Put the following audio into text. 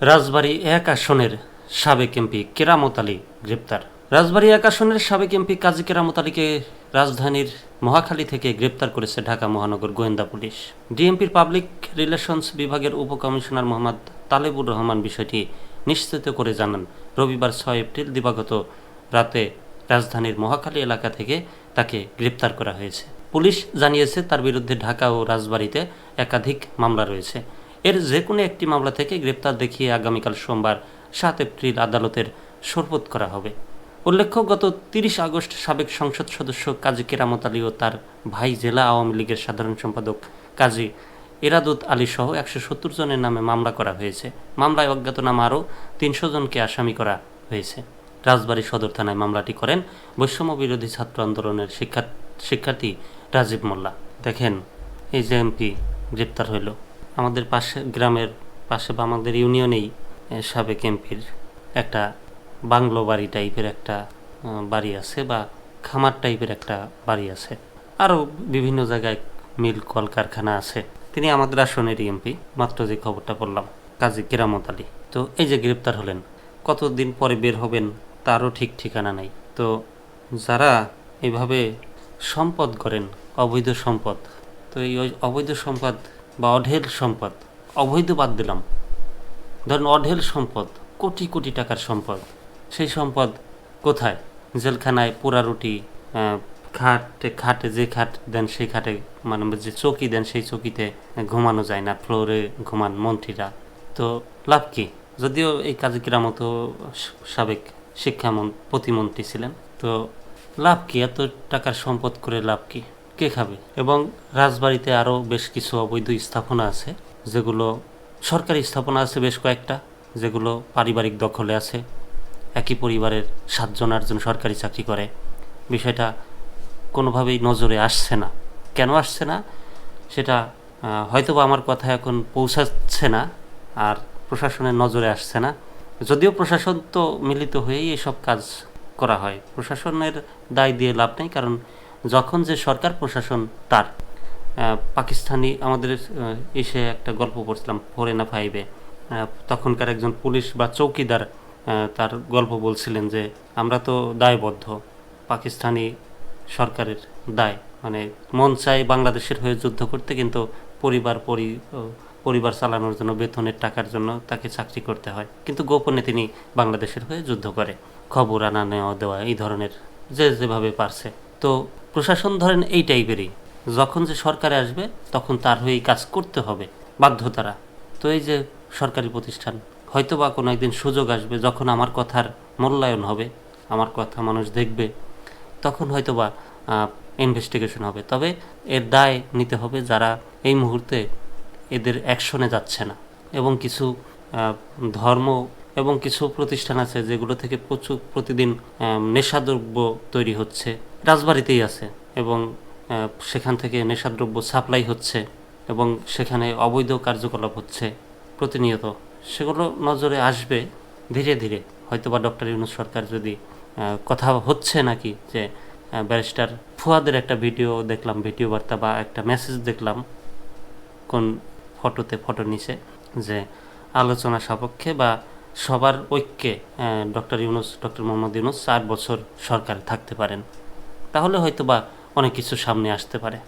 রাজবাড়ী এক আসনের সাবেক এমপি কেরামত আলী গ্রেপ্তার। রাজবাড়ী এক আসনের সাবেক এমপি কাজী কেরামত আলীকে রাজধানীর মহাখালী থেকে গ্রেপ্তার করেছে ঢাকা মহানগর গোয়েন্দা পুলিশ। ডিএমপির পাবলিক রিলেশনস বিভাগের উপকমিশনার মোহাম্মদ তালেবুর রহমান বিষয়টি নিশ্চিত করে জানান, রবিবার ছয় এপ্রিল দিবাগত রাতে রাজধানীর মহাখালী এলাকা থেকে তাকে গ্রেপ্তার করা হয়েছে। পুলিশ জানিয়েছে, তার বিরুদ্ধে ঢাকা ও রাজবাড়ীতে একাধিক মামলা রয়েছে। এর যে কোনো একটি মামলা থেকে গ্রেপ্তার দেখিয়ে আগামীকাল সোমবার সাত এপ্রিল আদালতের শরপত করা হবে। উল্লেখ্য, গত তিরিশ আগস্ট সাবেক সংসদ সদস্য কাজী কেরামত আলী ও তার ভাই জেলা আওয়ামী লীগের সাধারণ সম্পাদক কাজী এরাদুত আলী সহ একশো সত্তর জনের নামে মামলা করা হয়েছে। মামলায় অজ্ঞাতনামা আরও তিনশো জনকে আসামি করা হয়েছে। রাজবাড়ী সদর থানায় মামলাটি করেন বৈষম্য বিরোধী ছাত্র আন্দোলনের শিক্ষা শিক্ষার্থী রাজীব মোল্লা। দেখেন, এই যে এমপি গ্রেপ্তার হইল। আমাদের পাশে, গ্রামের পাশে বা আমাদের ইউনিয়নেই সাবেক এমপির একটা বাংলো বাড়ি টাইপের একটা বাড়ি আছে বা খামার টাইপের একটা বাড়ি আছে। আরও বিভিন্ন জায়গায় মিল কলকারখানা আছে। তিনি আমাদের আসনেরই এমপি, মাত্র যে খবরটা পড়লাম, কাজী কেরামত আলী। তো এই যে গ্রেপ্তার হলেন, কতদিন পরে বের হবেন তারও ঠিক ঠিকানা নাই। তো যারা এইভাবে সম্পদ করেন অবৈধ সম্পদ, তো এই অবৈধ সম্পদ বা অঢেল সম্পদ। অবৈধ বাদ দিলাম। ধরুন অঢেল সম্পদ, কোটি কোটি টাকার সম্পদ। সেই সম্পদ কোথায়? জেলখানায় পোড়া রুটি খাটে খাটে যে খাট দেন সেই খাটে মানে যে চৌকি দেন সেই চৌকিতে ঘুমানো যায় না, ফ্লোরে ঘুমান মন্ত্রীরা। তো লাভ কি? যদিও এই কাজী কিরামতো সাবেক শিক্ষামন্ত্রী প্রতিমন্ত্রী ছিলেন। তো লাভ কি? এত টাকার সম্পদ করে লাভ কি? কে খাবে? এবং রাজবাড়িতে আরও বেশ কিছু অবৈধ স্থাপনা আছে যেগুলো সরকারি স্থাপনা আছে বেশ কয়েকটা যেগুলো পারিবারিক দখলে আছে একই পরিবারের সাতজন আটজন সরকারি চাকরি করে। বিষয়টা কোনোভাবেই নজরে আসছে না। কেন আসছে না? সেটা আহ, হয়তোবা আমার কথা এখন পৌঁছাচ্ছে না আর প্রশাসনের নজরে আসছে না। যদিও প্রশাসন তো মিলিত হয়েই এসব কাজ করা হয়। প্রশাসনের দায় দিয়ে লাভ নেই কারণ যখন যে সরকার প্রশাসন তার পাকিস্তানি আমাদের এসে একটা গল্প পড়ছিলাম, ফোরে না ফাইভে। তখনকার একজন পুলিশ বা চৌকিদার তার গল্প বলছিলেন যে, আমরা তো দায়বদ্ধ, পাকিস্তানি সরকারের দায়। মানে মন চাই বাংলাদেশের হয়ে যুদ্ধ করতে, কিন্তু পরিবার পরি পরিবার চালানোর জন্য, বেতনের টাকার জন্য তাকে চাকরি করতে হয়। কিন্তু গোপনে তিনি বাংলাদেশের হয়ে যুদ্ধ করে। খবর আনা, নেওয়া, দেওয়া, এই ধরনের যে যেভাবে পারছে। তো প্রশাসন ধরেন এই টাইপেরই যখন যে সরকারে আসবে, তখন তার হয়েই কাজ করতে হবে, বাধ্যতারা। তো এই যে সরকারি প্রতিষ্ঠান হয়তো বা কোনো একদিন সুযোগ আসবে, যখন আমার কথার মূল্যায়ন হবে, আমার কথা মানুষ দেখবে, তখন হয়তো বা ইনভেস্টিগেশন হবে। তবে এর দায় নিতে হবে যারা এই মুহূর্তে এদের অ্যাকশনে যাচ্ছে না। এবং কিছু ধর্ম এবং কিছু প্রতিষ্ঠান আছে যেগুলো থেকে প্রচুর প্রতিদিন নেশাদ্রব্য তৈরি হচ্ছে। রাজবাড়িতেই আছে এবং সেখান থেকে নেশাদ্রব্য সাপ্লাই হচ্ছে এবং সেখানে অবৈধ কার্যকলাপ হচ্ছে প্রতিনিয়ত। সেগুলো নজরে আসবে ধীরে ধীরে। হয়তোবা ডক্টর ইউনুস সরকার যদি কথা হচ্ছে নাকি যে ব্যারিস্টার ফুয়াদের একটা ভিডিও দেখলাম, ভিডিও বার্তা বা একটা মেসেজ দেখলাম কোন ফটোতে, ফটো নিচে যে আলোচনা সাপেক্ষে বা সবার ঐক্যে ডক্টর ইউনুস, ডক্টর মোহাম্মদ ইউনুস চার বছর সরকার থাকতে পারেন। তাহলে হয়তো বা অনেক কিছু সামনে আসতে পারে।